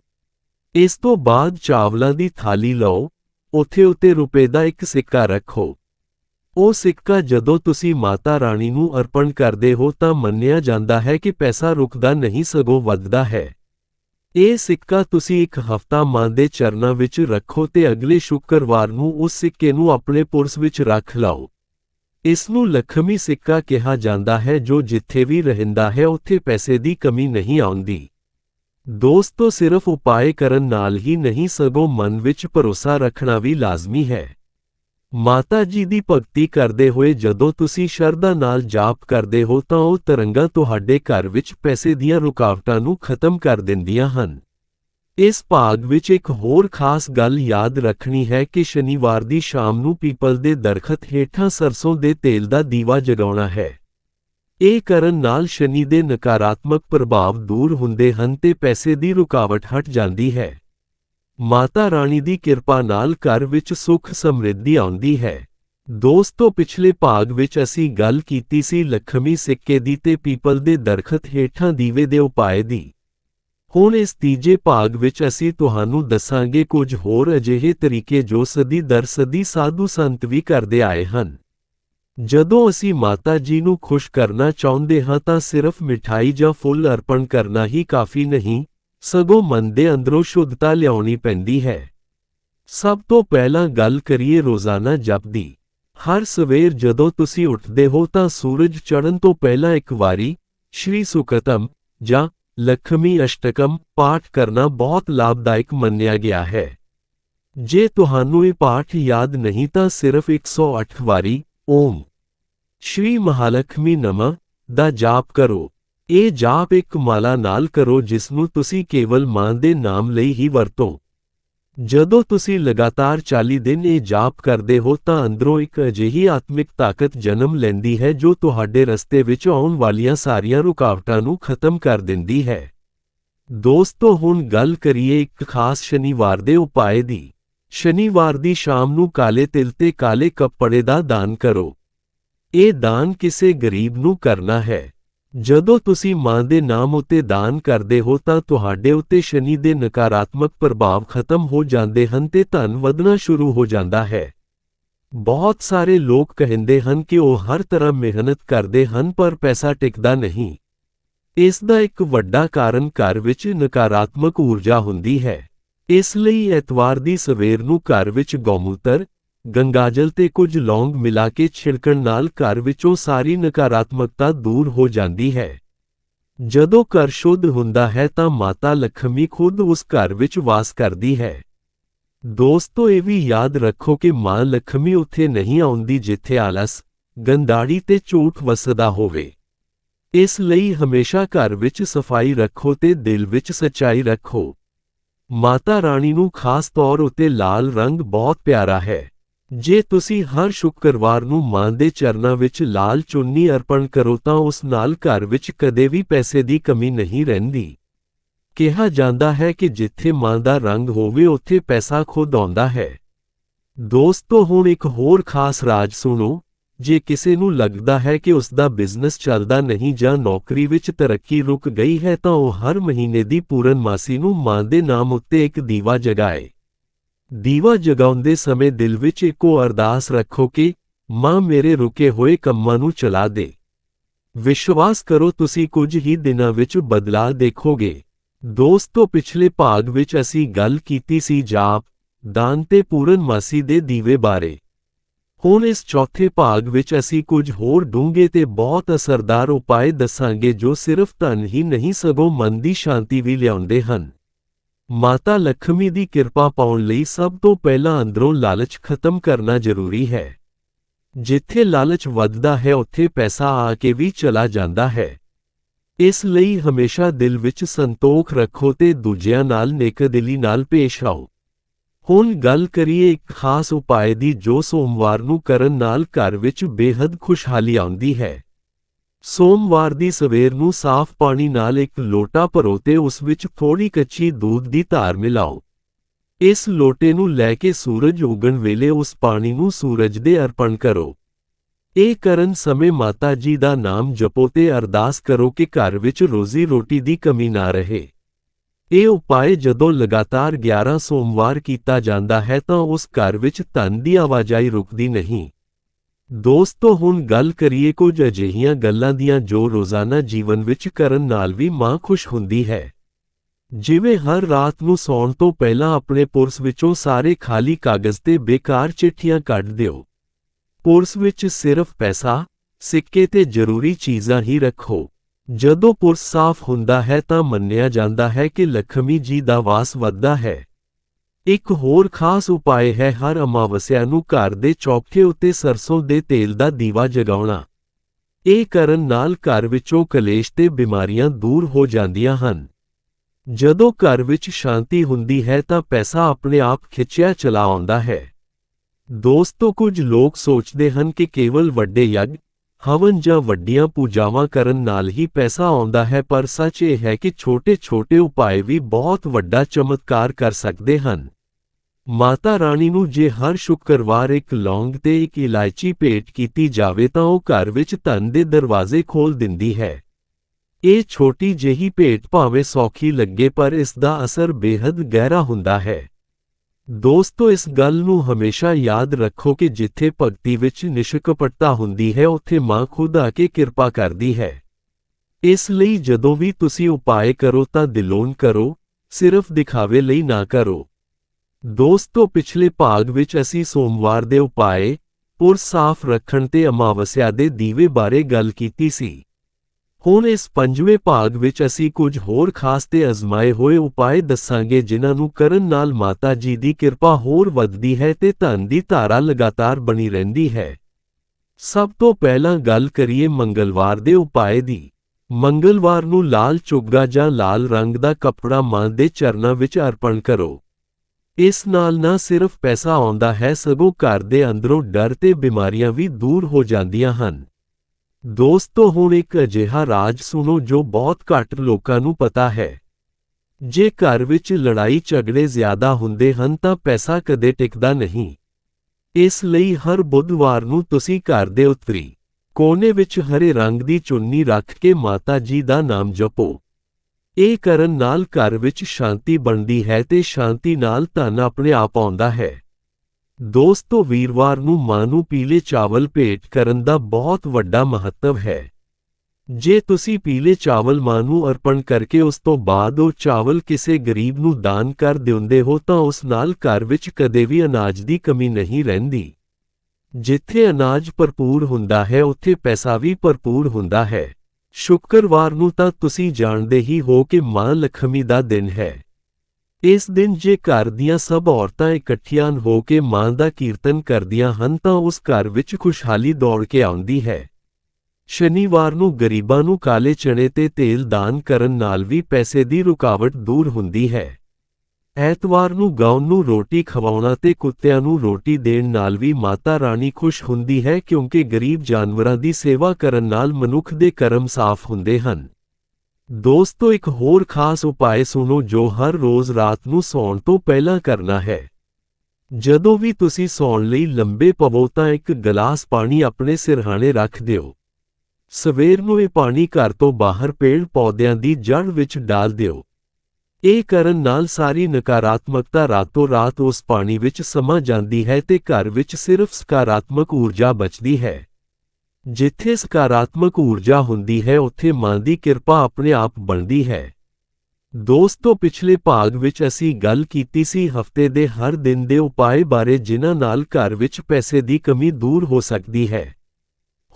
ਇਸ ਤੋਂ ਬਾਅਦ ਚਾਵਲਾਂ ਦੀ ਥਾਲੀ ਲਓ, ਉੱਥੇ ਉੱਤੇ ਰੁਪਏ ਦਾ ਇੱਕ ਸਿੱਕਾ ਰੱਖੋ। ਉਹ ਸਿੱਕਾ ਜਦੋਂ ਤੁਸੀਂ ਮਾਤਾ ਰਾਣੀ ਨੂੰ ਅਰਪਣ ਕਰਦੇ ਹੋ ਤਾਂ ਮੰਨਿਆ ਜਾਂਦਾ ਹੈ ਕਿ ਪੈਸਾ ਰੁਕਦਾ ਨਹੀਂ ਸਗੋਂ ਵੱਧਦਾ ਹੈ। ਇਹ ਸਿੱਕਾ ਤੁਸੀਂ ਇੱਕ ਹਫ਼ਤਾ ਮਾਂ ਦੇ ਚਰਨਾਂ ਵਿੱਚ ਰੱਖੋ ਤੇ ਅਗਲੇ ਸ਼ੁੱਕਰਵਾਰ ਨੂੰ ਉਸ ਸਿੱਕੇ ਨੂੰ ਆਪਣੇ ਪੁਰਸ ਵਿੱਚ ਰੱਖ ਲਓ। ਇਸ ਨੂੰ ਲక్ష్ਮੀ ਸਿੱਕਾ ਕਿਹਾ ਜਾਂਦਾ ਹੈ ਜੋ ਜਿੱਥੇ ਵੀ ਰਹਿੰਦਾ ਹੈ ਉੱਥੇ ਪੈਸੇ ਦੀ ਕਮੀ ਨਹੀਂ ਆਉਂਦੀ। ਦੋਸਤੋ ਸਿਰਫ ਉਪਾਅ ਕਰਨ ਨਾਲ ਹੀ ਨਹੀਂ, ਸਗੋਂ ਮਨ ਵਿੱਚ ਭਰੋਸਾ ਰੱਖਣਾ ਵੀ ਲਾਜ਼ਮੀ ਹੈ। ਮਾਤਾ ਜੀ ਦੀ ਭਗਤੀ ਕਰਦੇ ਹੋਏ ਜਦੋਂ ਤੁਸੀਂ ਸ਼ਰਧਾ ਨਾਲ ਜਾਪ ਕਰਦੇ ਹੋ ਤਾਂ ਉਹ ਤਰੰਗਾਂ ਤੁਹਾਡੇ ਘਰ ਵਿੱਚ ਪੈਸੇ ਦੀਆਂ ਰੁਕਾਵਟਾਂ ਨੂੰ ਖਤਮ ਕਰ ਦਿੰਦੀਆਂ ਹਨ। ਇਸ ਭਾਗ ਵਿੱਚ ਇੱਕ ਹੋਰ ਖਾਸ ਗੱਲ ਯਾਦ ਰੱਖਣੀ ਹੈ ਕਿ ਸ਼ਨੀਵਾਰ ਦੀ ਸ਼ਾਮ ਨੂੰ ਪੀਪਲ ਦੇ ਦਰਖਤ ਹੇਠਾਂ ਸਰਸੋਂ ਦੇ ਤੇਲ ਦਾ ਦੀਵਾ ਜਗਾਉਣਾ ਹੈ। ਇਹ ਕਰਨ ਨਾਲ ਸ਼ਨੀ ਦੇ ਨਕਾਰਾਤਮਕ ਪ੍ਰਭਾਵ ਦੂਰ ਹੁੰਦੇ ਹਨ ਤੇ ਪੈਸੇ ਦੀ ਰੁਕਾਵਟ ਹਟ ਜਾਂਦੀ ਹੈ। ਮਾਤਾ ਰਾਣੀ ਦੀ ਕਿਰਪਾ ਨਾਲ ਘਰ ਵਿੱਚ ਸੁੱਖ ਸਮਰਿੱਧੀ ਆਉਂਦੀ ਹੈ। ਦੋਸਤੋ, ਪਿਛਲੇ ਭਾਗ ਵਿੱਚ ਅਸੀਂ ਗੱਲ ਕੀਤੀ ਸੀ ਲక్ష్ਮੀ ਸਿੱਕੇ ਦੀ ਤੇ ਪੀਪਲ ਦੇ ਦਰਖਤ ਹੇਠਾਂ ਦੀਵੇ ਦੇ ਉਪਾਅ ਦੀ। ਹੁਣ ਇਸ ਤੀਜੇ ਭਾਗ ਵਿੱਚ ਅਸੀਂ ਤੁਹਾਨੂੰ ਦੱਸਾਂਗੇ ਕੁਝ ਹੋਰ ਅਜਿਹੇ ਤਰੀਕੇ ਜੋ ਸਦੀ ਦਰ ਸਦੀ ਸਾਧੂ ਸੰਤ ਵੀ ਕਰਦੇ ਆਏ ਹਨ। ਜਦੋਂ ਅਸੀਂ ਮਾਤਾ ਜੀ ਨੂੰ ਖੁਸ਼ ਕਰਨਾ ਚਾਹੁੰਦੇ ਹਾਂ ਤਾਂ ਸਿਰਫ ਮਿਠਾਈ ਜਾਂ ਫੁੱਲ ਅਰਪਣ ਕਰਨਾ ਹੀ ਕਾਫੀ ਨਹੀਂ, ਸਗੋਂ ਮਨ ਦੇ ਅੰਦਰੋਂ ਸ਼ੁੱਧਤਾ ਲਿਆਉਣੀ ਪੈਂਦੀ ਹੈ। ਸਭ ਤੋਂ ਪਹਿਲਾਂ ਗੱਲ ਕਰੀਏ ਰੋਜ਼ਾਨਾ ਜਪ ਦੀ ਹਰ ਸਵੇਰ ਜਦੋਂ ਤੁਸੀਂ ਉੱਠਦੇ ਹੋ ਤਾਂ ਸੂਰਜ ਚੜ੍ਹਨ ਤੋਂ ਪਹਿਲਾਂ ਇੱਕ ਵਾਰੀ, ਸ਼੍ਰੀ ਸੁਕਤਮ ਜਾਂ ਲਖਮੀ ਅਸ਼ਟਕਮ ਪਾਠ ਕਰਨਾ ਬਹੁਤ ਲਾਭਦਾਇਕ ਮੰਨਿਆ ਗਿਆ ਹੈ। ਜੇ ਤੁਹਾਨੂੰ ਇਹ ਪਾਠ ਯਾਦ ਨਹੀਂ ਤਾਂ ਸਿਰਫ 108 ਵਾਰੀ ਓਮ ਸ਼੍ਰੀ ਮਹਾਲਖਮੀ ਨਮः ਦਾ ਜਾਪ ਕਰੋ। ਇਹ ਜਾਪ ਇੱਕ ਮਾਲਾ ਨਾਲ ਕਰੋ ਜਿਸ ਨੂੰ ਤੁਸੀਂ ਕੇਵਲ ਮਾਂ ਦੇ ਨਾਮ ਲਈ ਹੀ ਵਰਤੋ। ਜਦੋਂ ਤੁਸੀਂ ਲਗਾਤਾਰ 40 ਦਿਨ ਇਹ ਜਾਪ ਕਰਦੇ ਹੋ ਤਾਂ ਅੰਦਰੋਂ ਇੱਕ ਅਜਿਹੀ ਆਤਮਿਕ ਤਾਕਤ ਜਨਮ ਲੈਂਦੀ ਹੈ ਜੋ ਤੁਹਾਡੇ ਰਸਤੇ ਵਿੱਚ ਆਉਣ ਵਾਲੀਆਂ ਸਾਰੀਆਂ ਰੁਕਾਵਟਾਂ ਨੂੰ ਖਤਮ ਕਰ ਦਿੰਦੀ ਹੈ। ਦੋਸਤੋ, ਹੁਣ ਗੱਲ ਕਰੀਏ ਇੱਕ ਖਾਸ ਸ਼ਨੀਵਾਰ ਦੇ ਉਪਾਏ ਦੀ। ਸ਼ਨੀਵਾਰ ਦੀ ਸ਼ਾਮ ਨੂੰ ਕਾਲੇ ਤਿਲ ਤੇ ਕਾਲੇ ਕੱਪੜੇ ਦਾ ਦਾਨ ਕਰੋ। ਇਹ ਦਾਨ ਕਿਸੇ ਗਰੀਬ ਨੂੰ ਕਰਨਾ ਹੈ। ਜਦੋਂ ਤੁਸੀਂ ਮਾਂ ਦੇ ਨਾਮ ਉਤੇ ਦਾਨ ਕਰਦੇ ਹੋ ਤਾਂ ਤੁਹਾਡੇ ਉਤੇ ਸ਼ਨੀ ਦੇ ਨਕਾਰਾਤਮਕ ਪ੍ਰਭਾਵ ਖਤਮ ਹੋ ਜਾਂਦੇ ਹਨ ਤੇ ਧਨ ਵਧਣਾ ਸ਼ੁਰੂ ਹੋ ਜਾਂਦਾ ਹੈ। ਬਹੁਤ ਸਾਰੇ ਲੋਕ ਕਹਿੰਦੇ ਹਨ ਕਿ ਉਹ ਹਰ ਤਰ੍ਹਾਂ ਮਿਹਨਤ ਕਰਦੇ ਹਨ ਪਰ ਪੈਸਾ ਟਿਕਦਾ ਨਹੀਂ। ਇਸ ਦਾ ਇੱਕ ਵੱਡਾ ਕਾਰਨ ਘਰ ਵਿੱਚ ਨਕਾਰਾਤਮਕ ਊਰਜਾ ਹੁੰਦੀ ਹੈ। ਇਸ ਲਈ ਐਤਵਾਰ ਦੀ ਸਵੇਰ ਨੂੰ ਘਰ ਵਿੱਚ ਗੌਮੂਤਰ ਗੰਗਾਜਲ ਤੇ ਕੁਝ ਲੌਂਗ ਮਿਲਾ ਕੇ ਛਿੜਕਣ ਨਾਲ ਘਰ ਵਿੱਚੋਂ ਸਾਰੀ ਨਕਾਰਾਤਮਕਤਾ ਦੂਰ ਹੋ ਜਾਂਦੀ ਹੈ। ਜਦੋਂ ਘਰ ਸ਼ੁੱਧ ਹੁੰਦਾ ਹੈ ਤਾਂ ਮਾਤਾ ਲਖਮੀ ਖੁਦ ਉਸ ਘਰ ਵਿੱਚ ਵਾਸ ਕਰਦੀ ਹੈ। ਦੋਸਤੋ, ਇਹ ਵੀ ਯਾਦ ਰੱਖੋ ਕਿ ਮਾਂ ਲਖਮੀ ਉੱਥੇ ਨਹੀਂ ਆਉਂਦੀ ਜਿੱਥੇ ਆਲਸ ਗੰਦਾੜੀ ਤੇ ਝੂਠ ਵਸਦਾ ਹੋਵੇ। ਇਸ ਲਈ ਹਮੇਸ਼ਾ ਘਰ ਵਿੱਚ ਸਫ਼ਾਈ ਰੱਖੋ ਤੇ ਦਿਲ ਵਿੱਚ ਸੱਚਾਈ ਰੱਖੋ। ਮਾਤਾ ਰਾਣੀ ਨੂੰ ਖਾਸ ਤੌਰ ਉਤੇ ਲਾਲ ਰੰਗ ਬਹੁਤ ਪਿਆਰਾ ਹੈ। ਜੇ ਤੁਸੀਂ ਹਰ ਸ਼ੁੱਕਰਵਾਰ ਨੂੰ ਮਾਂ ਦੇ ਚਰਨਾਂ ਵਿੱਚ ਲਾਲ ਚੁੰਨੀ ਅਰਪਣ ਕਰੋ ਤਾਂ ਉਸ ਨਾਲ ਘਰ ਵਿੱਚ ਕਦੇ ਵੀ ਪੈਸੇ ਦੀ ਕਮੀ ਨਹੀਂ ਰਹਿੰਦੀ। ਕਿਹਾ ਜਾਂਦਾ ਹੈ ਕਿ ਜਿੱਥੇ ਮਾਂ ਦਾ ਰੰਗ ਹੋਵੇ ਉੱਥੇ ਪੈਸਾ ਖੁਦ ਆਉਂਦਾ ਹੈ। ਦੋਸਤੋ, ਹੁਣ ਇੱਕ ਹੋਰ ਖਾਸ ਰਾਜ ਸੁਣੋ। ਜੇ ਕਿਸੇ ਨੂੰ ਲੱਗਦਾ ਹੈ ਕਿ ਉਸ ਦਾ ਬਿਜ਼ਨਸ ਚੱਲਦਾ ਨਹੀਂ ਜਾਂ ਨੌਕਰੀ ਵਿੱਚ ਤਰੱਕੀ ਰੁਕ ਗਈ ਹੈ ਤਾਂ ਉਹ ਹਰ ਮਹੀਨੇ ਦੀ ਪੂਰਨਮਾਸੀ ਨੂੰ ਮਾਂ ਦੇ ਨਾਮ ਉੱਤੇ ਇੱਕ ਦੀਵਾ ਜਗਾਏ। ਦੀਵਾ ਜਗਾਉਂਦੇ ਸਮੇਂ ਦਿਲ ਵਿੱਚ ਇੱਕੋ ਅਰਦਾਸ ਰੱਖੋ ਕਿ ਮਾਂ ਮੇਰੇ ਰੁਕੇ ਹੋਏ ਕੰਮਾਂ ਨੂੰ ਚਲਾ ਦੇ। ਵਿਸ਼ਵਾਸ ਕਰੋ ਤੁਸੀਂ ਕੁਝ ਹੀ ਦਿਨਾਂ ਵਿੱਚ ਬਦਲਾਅ ਦੇਖੋਗੇ। ਦੋਸਤੋ, ਪਿਛਲੇ ਭਾਗ ਵਿੱਚ ਅਸੀਂ ਗੱਲ ਕੀਤੀ ਸੀ ਜਾਪ, ਦਾਨ ਤੇ ਪੂਰਨਮਾਸੀ ਦੇ ਦੀਵੇ ਬਾਰੇ। ਹੁਣ ਇਸ ਚੌਥੇ ਭਾਗ ਵਿੱਚ ਅਸੀਂ ਕੁਝ ਹੋਰ ਡੂੰਘੇ ਤੇ ਬਹੁਤ ਅਸਰਦਾਰ ਉਪਾਅ ਦੱਸਾਂਗੇ ਜੋ ਸਿਰਫ ਧਨ ਹੀ ਨਹੀਂ, ਸਗੋਂ ਮਨ ਦੀ ਸ਼ਾਂਤੀ ਵੀ ਲਿਆਉਂਦੇ ਹਨ। ਮਾਤਾ ਲਖਮੀ ਦੀ ਕਿਰਪਾ ਪਾਉਣ ਲਈ ਸਭ ਤੋਂ ਪਹਿਲਾਂ ਅੰਦਰੋਂ ਲਾਲਚ ਖਤਮ ਕਰਨਾ ਜ਼ਰੂਰੀ ਹੈ। ਜਿੱਥੇ ਲਾਲਚ ਵੱਧਦਾ ਹੈ, ਉੱਥੇ ਪੈਸਾ ਆ ਕੇ ਵੀ ਚਲਾ ਜਾਂਦਾ ਹੈ। ਇਸ ਲਈ ਹਮੇਸ਼ਾ ਦਿਲ ਵਿੱਚ ਸੰਤੋਖ ਰੱਖੋ ਤੇ ਦੂਜਿਆਂ ਨਾਲ ਨੇਕਦਿਲੀ ਨਾਲ ਪੇਸ਼ ਆਓ। ਹੁਣ ਗੱਲ ਕਰੀਏ ਇੱਕ ਖਾਸ ਉਪਾਅ ਦੀ ਜੋ ਸੋਮਵਾਰ ਨੂੰ ਕਰਨ ਨਾਲ ਘਰ ਵਿੱਚ ਬੇਹੱਦ ਖੁਸ਼ਹਾਲੀ ਆਉਂਦੀ ਹੈ। ਸੋਮਵਾਰ ਦੀ ਸਵੇਰ ਨੂੰ ਸਾਫ਼ ਪਾਣੀ ਨਾਲ ਇੱਕ ਲੋਟਾ ਭਰੋ ਤੇ ਉਸ ਵਿੱਚ ਥੋੜੀ ਕੱਚੀ ਦੁੱਧ ਦੀ ਧਾਰ ਮਿਲਾਓ। ਇਸ ਲੋਟੇ ਨੂੰ ਲੈ ਕੇ ਸੂਰਜ ਉਗਣ ਵੇਲੇ ਉਸ ਪਾਣੀ ਨੂੰ ਸੂਰਜ ਦੇ ਅਰਪਣ ਕਰੋ। ਇਹ ਕਰਨ ਸਮੇਂ ਮਾਤਾ ਜੀ ਦਾ ਨਾਮ ਜਪੋ ਤੇ ਅਰਦਾਸ ਕਰੋ ਕਿ ਘਰ ਵਿੱਚ ਰੋਜ਼ੀ ਰੋਟੀ ਦੀ ਕਮੀ ਨਾ ਰਹੇ। ਇਹ ਉਪਾਅ ਜਦੋਂ ਲਗਾਤਾਰ 11 ਸੋਮਵਾਰ ਕੀਤਾ ਜਾਂਦਾ ਹੈ ਤਾਂ ਉਸ ਘਰ ਵਿੱਚ ਧਨ ਦੀ ਆਵਾਜਾਈ ਰੁਕਦੀ ਨਹੀਂ। ਦੋਸਤੋ, ਹੁਣ ਗੱਲ ਕਰੀਏ ਕੁਝ ਅਜਿਹੀਆਂ ਗੱਲਾਂ ਦੀਆਂ ਜੋ ਰੋਜ਼ਾਨਾ ਜੀਵਨ ਵਿੱਚ ਕਰਨ ਨਾਲ ਵੀ ਮਾਂ ਖੁਸ਼ ਹੁੰਦੀ ਹੈ। ਜਿਵੇਂ ਹਰ ਰਾਤ ਨੂੰ ਸੌਣ ਤੋਂ ਪਹਿਲਾਂ ਆਪਣੇ ਪੁਰਸ ਵਿੱਚੋਂ ਸਾਰੇ ਖਾਲੀ ਕਾਗਜ਼ ਤੇ ਬੇਕਾਰ ਚਿੱਠੀਆਂ ਕੱਢ ਦਿਓ। ਪੁਰਸ ਵਿੱਚ ਸਿਰਫ ਪੈਸਾ, ਸਿੱਕੇ ਤੇ ਜ਼ਰੂਰੀ ਚੀਜ਼ਾਂ ਹੀ ਰੱਖੋ। ਜਦੋਂ ਪੁਰਸ ਸਾਫ਼ ਹੁੰਦਾ ਹੈ ਤਾਂ ਮੰਨਿਆ ਜਾਂਦਾ ਹੈ ਕਿ ਲਖਮੀ ਜੀ ਦਾ ਵਾਸ ਵੱਧਦਾ ਹੈ। ਇੱਕ ਹੋਰ ਖਾਸ ਉਪਾਅ ਹੈ ਹਰ ਅਮਾਵਸਿਆ ਨੂੰ ਘਰ ਦੇ ਚੌਕੇ ਉੱਤੇ ਸਰਸੋਂ ਦੇ ਤੇਲ ਦਾ ਦੀਵਾ ਜਗਾਉਣਾ। ਇਹ ਕਰਨ ਨਾਲ ਘਰ ਵਿੱਚੋਂ ਕਲੇਸ਼ ਤੇ ਬਿਮਾਰੀਆਂ ਦੂਰ ਹੋ ਜਾਂਦੀਆਂ ਹਨ। ਜਦੋਂ ਘਰ ਵਿੱਚ ਸ਼ਾਂਤੀ ਹੁੰਦੀ ਹੈ ਤਾਂ ਪੈਸਾ ਆਪਣੇ ਆਪ ਖਿੱਚਿਆ ਚਲਾ ਆਉਂਦਾ ਹੈ। ਦੋਸਤੋ, ਕੁਝ ਲੋਕ ਸੋਚਦੇ ਹਨ ਕਿ ਕੇਵਲ ਵੱਡੇ ਯੱਗ, ਹਵਨ ਜਾਂ ਵੱਡੀਆਂ ਪੂਜਾਵਾਂ ਕਰਨ ਨਾਲ ਹੀ ਪੈਸਾ ਆਉਂਦਾ ਹੈ, ਪਰ ਸੱਚ ਇਹ ਹੈ ਕਿ ਛੋਟੇ-ਛੋਟੇ ਉਪਾਅ ਵੀ ਬਹੁਤ ਵੱਡਾ ਚਮਤਕਾਰ ਕਰ ਸਕਦੇ ਹਨ। ਮਾਤਾ ਰਾਣੀ ਨੂੰ ਜੇ ਹਰ ਸ਼ੁੱਕਰਵਾਰ ਇੱਕ ਲੌਂਗ ਤੇ ਇੱਕ ਇਲਾਇਚੀ ਭੇਟ ਕੀਤੀ ਜਾਵੇ ਤਾਂ ਉਹ ਘਰ ਵਿੱਚ ਧਨ ਦੇ ਦਰਵਾਜ਼ੇ ਖੋਲ ਦਿੰਦੀ ਹੈ। ਇਹ ਛੋਟੀ ਜਿਹੀ ਭੇਟ ਭਾਵੇਂ ਸੌਖੀ ਲੱਗੇ ਪਰ ਇਸ ਦਾ ਅਸਰ ਬੇहद ਗਹਿਰਾ ਹੁੰਦਾ ਹੈ। ਦੋਸਤੋ, ਇਸ ਗੱਲ ਨੂੰ ਹਮੇਸ਼ਾ ਯਾਦ ਰੱਖੋ ਕਿ ਜਿੱਥੇ ਭਗਤੀ ਵਿੱਚ ਨਿਸ਼ਕਪਟਤਾ ਹੁੰਦੀ ਹੈ, ਉੱਥੇ ਮਾਂ ਖੁਦ ਆ ਕੇ ਕਿਰਪਾ ਕਰਦੀ ਹੈ। ਇਸ ਲਈ ਜਦੋਂ ਵੀ ਤੁਸੀਂ ਉਪਾਏ ਕਰੋ ਤਾਂ ਦਿਲੋਂ ਕਰੋ, ਸਿਰਫ ਦਿਖਾਵੇ ਲਈ ਨਾ ਕਰੋ। ਦੋਸਤੋ, ਪਿਛਲੇ ਭਾਗ ਵਿੱਚ ਅਸੀਂ ਸੋਮਵਾਰ ਦੇ ਉਪਾਏ ਪੁਰ ਸਾਫ਼ ਰੱਖਣ ਤੇ ਅਮਾਵਸਿਆ ਦੇ ਦੀਵੇ ਬਾਰੇ ਗੱਲ ਕੀਤੀ ਸੀ। ਹੁਣ ਇਸ ਪੰਜਵੇਂ ਭਾਗ ਵਿੱਚ ਅਸੀਂ ਕੁਝ ਹੋਰ ਖਾਸ ਤੇ ਅਜ਼ਮਾਏ ਹੋਏ ਉਪਾਏ ਦੱਸਾਂਗੇ, ਜਿਨ੍ਹਾਂ ਨੂੰ ਕਰਨ ਨਾਲ ਮਾਤਾ ਜੀ ਦੀ ਕਿਰਪਾ ਹੋਰ ਵੱਧਦੀ ਹੈ ਤੇ ਧਨ ਦੀ ਧਾਰਾ ਲਗਾਤਾਰ ਬਣੀ ਰਹਿੰਦੀ ਹੈ। ਸਭ ਤੋਂ ਪਹਿਲਾਂ ਗੱਲ ਕਰੀਏ ਮੰਗਲਵਾਰ ਦੇ ਉਪਾਏ ਦੀ। ਮੰਗਲਵਾਰ ਨੂੰ ਲਾਲ ਚੁੱਗਾ ਜਾਂ ਲਾਲ ਰੰਗ ਦਾ ਕੱਪੜਾ ਮਾਂ ਦੇ ਚਰਨਾਂ ਵਿੱਚ ਅਰਪਣ ਕਰੋ। ਇਸ ਨਾਲ ਨਾ ਸਿਰਫ ਪੈਸਾ ਆਉਂਦਾ ਹੈ, ਸਗੋਂ ਘਰ ਦੇ ਅੰਦਰੋਂ ਡਰ ਤੇ ਬਿਮਾਰੀਆਂ ਵੀ ਦੂਰ ਹੋ ਜਾਂਦੀਆਂ ਹਨ। ਦੋਸਤੋ, ਹੁਣ ਇੱਕ ਅਜਿਹਾ ਰਾਜ ਸੁਣੋ ਜੋ ਬਹੁਤ ਘੱਟ ਲੋਕਾਂ ਨੂੰ ਪਤਾ ਹੈ। ਜੇ ਘਰ ਵਿੱਚ ਲੜਾਈ ਝਗੜੇ ਜ਼ਿਆਦਾ ਹੁੰਦੇ ਹਨ ਤਾਂ ਪੈਸਾ ਕਦੇ ਟਿਕਦਾ ਨਹੀਂ। ਇਸ ਲਈ ਹਰ ਬੁੱਧਵਾਰ ਨੂੰ ਤੁਸੀਂ ਘਰ ਦੇ ਉੱਤਰੀ ਕੋਨੇ ਵਿੱਚ ਹਰੇ ਰੰਗ ਦੀ ਚੁੰਨੀ ਰੱਖ ਕੇ ਮਾਤਾ ਜੀ ਦਾ ਨਾਮ ਜਪੋ। ਇਹ ਕਰਨ ਨਾਲ ਘਰ ਵਿੱਚ ਸ਼ਾਂਤੀ ਬਣਦੀ ਹੈ ਤੇ ਸ਼ਾਂਤੀ ਨਾਲ ਧਨ ਆਪਣੇ ਆਪ ਆਉਂਦਾ ਹੈ। ਦੋਸਤੋ, ਵੀਰਵਾਰ ਨੂੰ ਮਾਂ ਨੂੰ ਪੀਲੇ ਚਾਵਲ ਭੇਟ ਕਰਨ ਦਾ ਬਹੁਤ ਵੱਡਾ ਮਹੱਤਵ ਹੈ। ਜੇ ਤੁਸੀਂ ਪੀਲੇ ਚਾਵਲ ਮਾਂ ਨੂੰ ਅਰਪਣ ਕਰਕੇ ਉਸ ਤੋਂ ਬਾਅਦ ਉਹ ਚਾਵਲ ਕਿਸੇ ਗਰੀਬ ਨੂੰ ਦਾਨ ਕਰ ਦਿੰਦੇ ਹੋ ਤਾਂ ਉਸ ਨਾਲ ਘਰ ਵਿੱਚ ਕਦੇ ਵੀ ਅਨਾਜ ਦੀ ਕਮੀ ਨਹੀਂ ਰਹਿੰਦੀ। ਜਿੱਥੇ ਅਨਾਜ ਭਰਪੂਰ ਹੁੰਦਾ ਹੈ, ਉੱਥੇ ਪੈਸਾ ਵੀ ਭਰਪੂਰ ਹੁੰਦਾ ਹੈ। ਸ਼ੁੱਕਰਵਾਰ ਨੂੰ ਤਾਂ ਤੁਸੀਂ ਜਾਣਦੇ ਹੀ ਹੋ ਕਿ ਮਾਂ ਲਖਮੀ ਦਾ ਦਿਨ ਹੈ। ਇਸ ਦਿਨ ਜੇ ਘਰ ਦੀਆਂ ਸਭ ਔਰਤਾਂ ਇਕੱਠੀਆਂ ਹੋ ਕੇ ਮਾਂ ਦਾ ਕੀਰਤਨ ਕਰਦੀਆਂ ਹਨ ਤਾਂ ਉਸ ਘਰ ਵਿੱਚ ਖੁਸ਼ਹਾਲੀ ਦੌੜ ਕੇ ਆਉਂਦੀ ਹੈ। ਸ਼ਨੀਵਾਰ ਨੂੰ ਗਰੀਬਾਂ ਨੂੰ ਕਾਲੇ ਚਣੇ ਤੇ ਤੇਲ ਦਾਨ ਕਰਨ ਨਾਲ ਵੀ ਪੈਸੇ ਦੀ ਰੁਕਾਵਟ ਦੂਰ ਹੁੰਦੀ ਹੈ। ਐਤਵਾਰ ਨੂੰ ਗਾਉਂ ਨੂੰ ਰੋਟੀ ਖਵਾਉਣਾ ਤੇ ਕੁੱਤਿਆਂ ਨੂੰ ਰੋਟੀ ਦੇਣ ਨਾਲ ਵੀ ਮਾਤਾ ਰਾਣੀ ਖੁਸ਼ ਹੁੰਦੀ ਹੈ ਕਿਉਂਕਿ ਗਰੀਬ ਜਾਨਵਰਾਂ ਦੀ ਸੇਵਾ ਕਰਨ ਨਾਲ ਮਨੁੱਖ ਦੇ ਕਰਮ ਸਾਫ਼ ਹੁੰਦੇ ਹਨ। ਦੋਸਤੋ, ਇੱਕ ਹੋਰ ਖਾਸ ਉਪਾਅ ਸੁਣੋ ਜੋ ਹਰ ਰੋਜ਼ ਰਾਤ ਨੂੰ ਸੌਣ ਤੋਂ ਪਹਿਲਾਂ ਕਰਨਾ ਹੈ। ਜਦੋਂ ਵੀ ਤੁਸੀਂ ਸੌਣ ਲਈ ਲੰਬੇ ਪਵੋ ਤਾਂ ਇੱਕ ਗਲਾਸ ਪਾਣੀ ਆਪਣੇ ਸਿਰਹਾਣੇ ਰੱਖ ਦਿਓ। ਸਵੇਰ ਨੂੰ ਇਹ ਪਾਣੀ ਘਰ ਤੋਂ ਬਾਹਰ ਪੇੜ ਪੌਦਿਆਂ ਦੀ ਜੜ ਵਿੱਚ ਡਾਲ ਦਿਓ। ਇਹ ਕਰਨ ਨਾਲ ਸਾਰੀ ਨਕਾਰਾਤਮਕਤਾ ਰਾਤੋਂ ਰਾਤ ਉਸ ਪਾਣੀ ਵਿੱਚ ਸਮਾ ਜਾਂਦੀ ਹੈ ਤੇ ਘਰ ਵਿੱਚ ਸਿਰਫ ਸਕਾਰਾਤਮਕ ਊਰਜਾ ਬਚਦੀ ਹੈ। ਜਿੱਥੇ ਸਕਾਰਾਤਮਕ ਊਰਜਾ ਹੁੰਦੀ ਹੈ, ਉੱਥੇ ਮਨ ਦੀ ਕਿਰਪਾ ਆਪਣੇ ਆਪ ਬਣਦੀ ਹੈ। ਦੋਸਤੋ, ਪਿਛਲੇ ਭਾਗ ਵਿੱਚ ਅਸੀਂ ਗੱਲ ਕੀਤੀ ਸੀ ਹਫ਼ਤੇ ਦੇ ਹਰ ਦਿਨ ਦੇ ਉਪਾਏ ਬਾਰੇ, ਜਿਨ੍ਹਾਂ ਨਾਲ ਘਰ ਵਿੱਚ ਪੈਸੇ ਦੀ ਕਮੀ ਦੂਰ ਹੋ ਸਕਦੀ ਹੈ।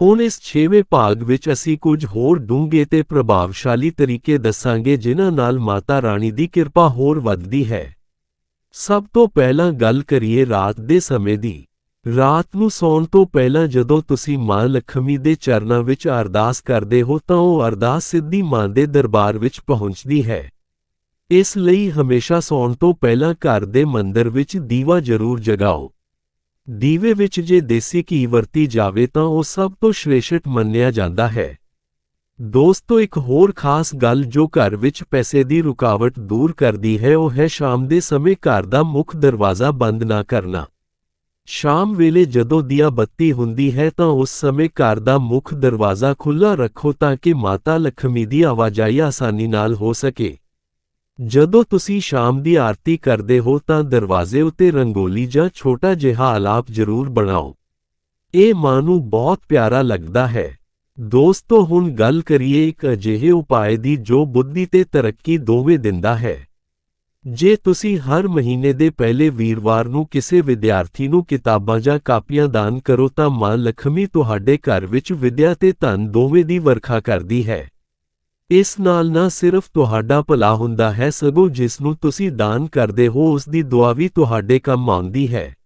ਹੁਣ ਇਸ 6ਵੇਂ ਭਾਗ ਵਿੱਚ ਅਸੀਂ ਕੁਝ ਹੋਰ ਡੂੰਘੇ ਤੇ ਪ੍ਰਭਾਵਸ਼ਾਲੀ ਤਰੀਕੇ ਦੱਸਾਂਗੇ, ਜਿਨ੍ਹਾਂ ਨਾਲ ਮਾਤਾ ਰਾਣੀ ਦੀ ਕਿਰਪਾ ਹੋਰ ਵੱਧਦੀ ਹੈ। ਸਭ ਤੋਂ ਪਹਿਲਾਂ ਗੱਲ ਕਰੀਏ ਰਾਤ ਦੇ ਸਮੇਂ ਦੀ। ਰਾਤ ਨੂੰ ਸੌਣ ਤੋਂ ਪਹਿਲਾਂ ਜਦੋਂ ਤੁਸੀਂ ਮਾਂ ਲਖਮੀ ਦੇ ਚਰਨਾਂ ਵਿੱਚ ਅਰਦਾਸ ਕਰਦੇ ਹੋ, ਤਾਂ ਉਹ ਅਰਦਾਸ ਸਿੱਧੀ ਮਾਂ ਦੇ ਦਰਬਾਰ ਵਿੱਚ ਪਹੁੰਚਦੀ ਹੈ। ਇਸ ਲਈ ਹਮੇਸ਼ਾ ਸੌਣ ਤੋਂ ਪਹਿਲਾਂ ਘਰ ਦੇ ਮੰਦਰ ਵਿੱਚ ਦੀਵਾ ਜ਼ਰੂਰ ਜਗਾਓ। ਦੀਵੇ ਵਿੱਚ ਜੇ ਦੇਸੀ ਘੀ ਵਰਤੀ ਜਾਵੇ ਤਾਂ ਉਹ ਸਭ ਤੋਂ ਸ਼੍ਰੇਸ਼ਟ ਮੰਨਿਆ ਜਾਂਦਾ ਹੈ। ਦੋਸਤੋ, ਇੱਕ ਹੋਰ ਖਾਸ ਗੱਲ ਜੋ ਘਰ ਵਿੱਚ ਪੈਸੇ ਦੀ ਰੁਕਾਵਟ ਦੂਰ ਕਰਦੀ ਹੈ, ਉਹ ਹੈ ਸ਼ਾਮ ਦੇ ਸਮੇਂ ਘਰ ਦਾ ਮੁੱਖ ਦਰਵਾਜ਼ਾ ਬੰਦ ਨਾ ਕਰਨਾ। ਸ਼ਾਮ ਵੇਲੇ ਜਦੋਂ ਦੀਆ ਬੱਤੀ ਹੁੰਦੀ ਹੈ ਤਾਂ ਉਸ ਸਮੇਂ ਘਰ ਦਾ ਮੁੱਖ ਦਰਵਾਜ਼ਾ ਖੁੱਲ੍ਹਾ ਰੱਖੋ ਤਾਂ ਕਿ ਮਾਤਾ ਲਖਮੀ ਦੀ ਆਵਾਜਾਈ ਆਸਾਨੀ ਨਾਲ ਹੋ ਸਕੇ। ਜਦੋਂ ਤੁਸੀਂ ਸ਼ਾਮ ਦੀ ਆਰਤੀ ਕਰਦੇ ਹੋ ਤਾਂ ਦਰਵਾਜ਼ੇ ਉੱਤੇ ਰੰਗੋਲੀ ਜਾਂ ਛੋਟਾ ਜਿਹਾ ਆਲਾਪ ਜ਼ਰੂਰ ਬਣਾਓ। ਇਹ ਮਾਂ ਨੂੰ ਬਹੁਤ ਪਿਆਰਾ ਲੱਗਦਾ ਹੈ। ਦੋਸਤੋ, ਹੁਣ ਗੱਲ ਕਰੀਏ ਇੱਕ ਅਜਿਹੇ ਉਪਾਅ ਦੀ ਜੋ ਬੁੱਧੀ ਤੇ ਤਰੱਕੀ ਦੋਵੇਂ ਦਿੰਦਾ ਹੈ। ਜੇ ਤੁਸੀਂ ਹਰ ਮਹੀਨੇ ਦੇ ਪਹਿਲੇ ਵੀਰਵਾਰ ਨੂੰ ਕਿਸੇ ਵਿਦਿਆਰਥੀ ਨੂੰ ਕਿਤਾਬਾਂ ਜਾਂ ਕਾਪੀਆਂ ਦਾਨ ਕਰੋ ਤਾਂ ਮਾਂ ਲਖਮੀ ਤੁਹਾਡੇ ਘਰ ਵਿੱਚ ਵਿਦਿਆ ਤੇ ਧਨ ਦੋਵੇਂ ਦੀ ਵਰਖਾ ਕਰਦੀ ਹੈ। ਇਸ ਨਾਲ ਨਾ ਸਿਰਫ ਤੁਹਾਡਾ ਭਲਾ ਹੁੰਦਾ ਹੈ, ਸਗੋਂ ਜਿਸ ਨੂੰ ਤੁਸੀਂ ਦਾਨ ਕਰਦੇ ਹੋ ਉਸ ਦੀ ਦੁਆ ਵੀ ਤੁਹਾਡੇ ਕੰਮ ਆਉਂਦੀ ਹੈ।